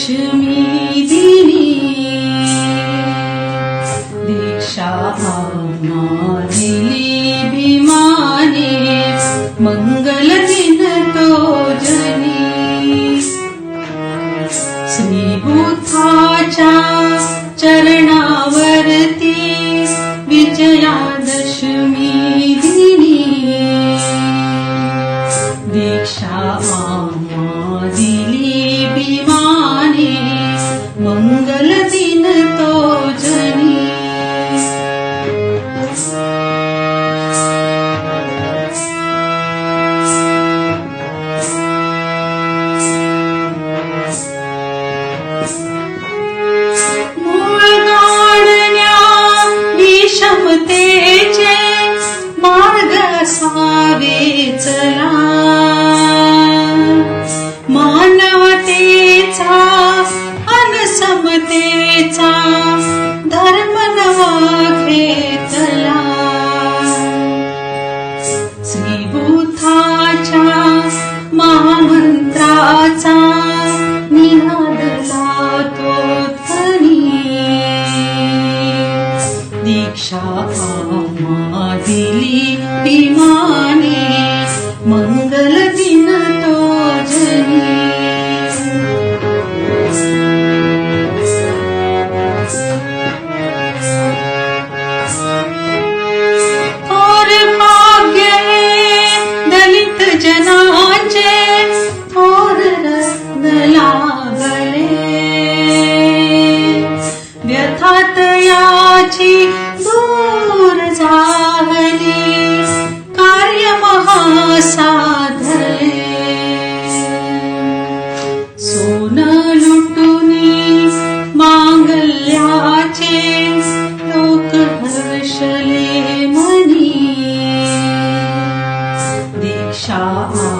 दशमी दिनी दीक्षा दिली भीमाने मंगल दिन तो जनी बुद्धाच्या चरणावरती विजयादशमी समतेचा धर्म नवा घेतला. श्री महामंत्राचा निनादला तो धनी दीक्षा आम्हा दिली विमान दीक्षा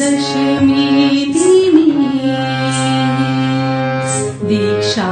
दशमी दर्शमे दीक्षा